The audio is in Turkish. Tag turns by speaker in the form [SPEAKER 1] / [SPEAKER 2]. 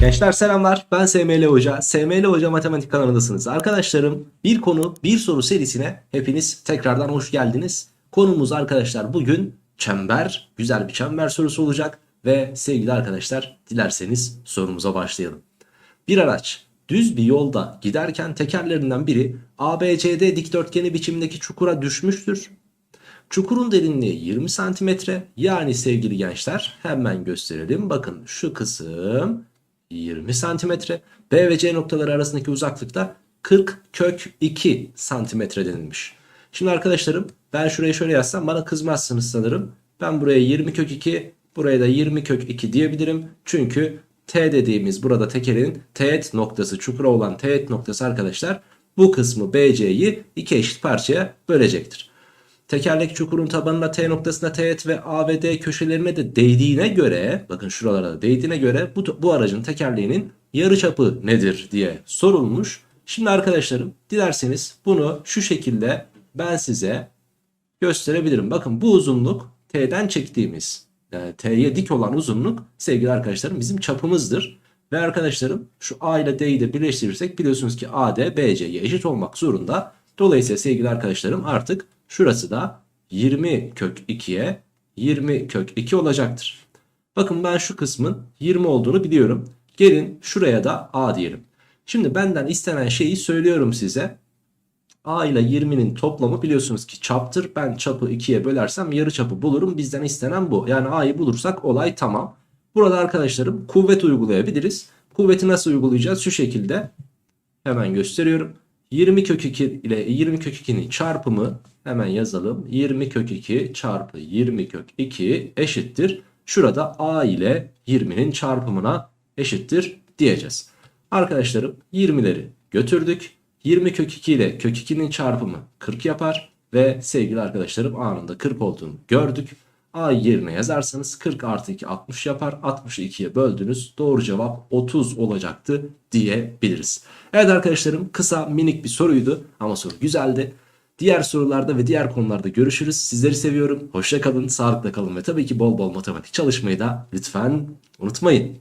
[SPEAKER 1] Gençler selamlar. Ben SML Hoca. SML Hoca Matematik kanalındasınız. Arkadaşlarım bir konu bir soru serisine hepiniz tekrardan hoş geldiniz. Konumuz arkadaşlar bugün çember. Güzel bir çember sorusu olacak. Ve sevgili arkadaşlar dilerseniz sorumuza başlayalım. Bir araç düz bir yolda giderken tekerlerinden biri ABCD dikdörtgeni biçimdeki çukura düşmüştür. Çukurun derinliği 20 santimetre. Yani sevgili gençler hemen gösterelim. Bakın şu kısım 20 santimetre. B ve C noktaları arasındaki uzaklıkta 40 kök 2 santimetre denilmiş. Şimdi arkadaşlarım ben şuraya şöyle yazsam bana kızmazsınız sanırım. Ben buraya 20 kök 2 buraya da 20 kök 2 diyebilirim. Çünkü T dediğimiz burada tekerin teğet noktası çukura olan teğet noktası arkadaşlar bu kısmı BC'yi iki eşit parçaya bölecektir. Tekerlek çukurun tabanına T noktasına teğet ve A ve D köşelerine de değdiğine göre bakın şuralara da değdiğine göre bu, bu aracın tekerleğinin yarıçapı nedir diye sorulmuş. Şimdi arkadaşlarım dilerseniz bunu şu şekilde ben size gösterebilirim. Bakın bu uzunluk T'den çektiğimiz yani T'ye dik olan uzunluk sevgili arkadaşlarım bizim çapımızdır. Ve arkadaşlarım şu A ile D'yi de birleştirirsek biliyorsunuz ki AD BC'ye eşit olmak zorunda. Dolayısıyla sevgili arkadaşlarım artık şurası da 20 kök 2'ye 20 kök 2 olacaktır. Bakın ben şu kısmın 20 olduğunu biliyorum. Gelin şuraya da A diyelim. Şimdi benden istenen şeyi söylüyorum size. A ile 20'nin toplamı biliyorsunuz ki çaptır. Ben çapı 2'ye bölersem yarı çapı bulurum. Bizden istenen bu. Yani A'yı bulursak olay tamam. Burada arkadaşlarım kuvvet uygulayabiliriz. Kuvveti nasıl uygulayacağız? Şu şekilde hemen gösteriyorum. 20 kök 2 ile 20 kök 2'nin çarpımı hemen yazalım. 20 kök 2 çarpı 20 kök 2 eşittir. Şurada A ile 20'nin çarpımına eşittir diyeceğiz. Arkadaşlarım 20'leri götürdük. 20 kök 2 ile kök 2'nin çarpımı 40 yapar. Ve sevgili arkadaşlarım anında 40 olduğunu gördük. A yerine yazarsanız 40 artı 2 60 yapar. 60'ı 2'ye böldünüz. Doğru cevap 30 olacaktı diyebiliriz. Evet arkadaşlarım kısa minik bir soruydu ama soru güzeldi. Diğer sorularda ve diğer konularda görüşürüz. Sizleri seviyorum. Hoşça kalın, sağlıkla kalın ve tabii ki bol bol matematik çalışmayı da lütfen unutmayın.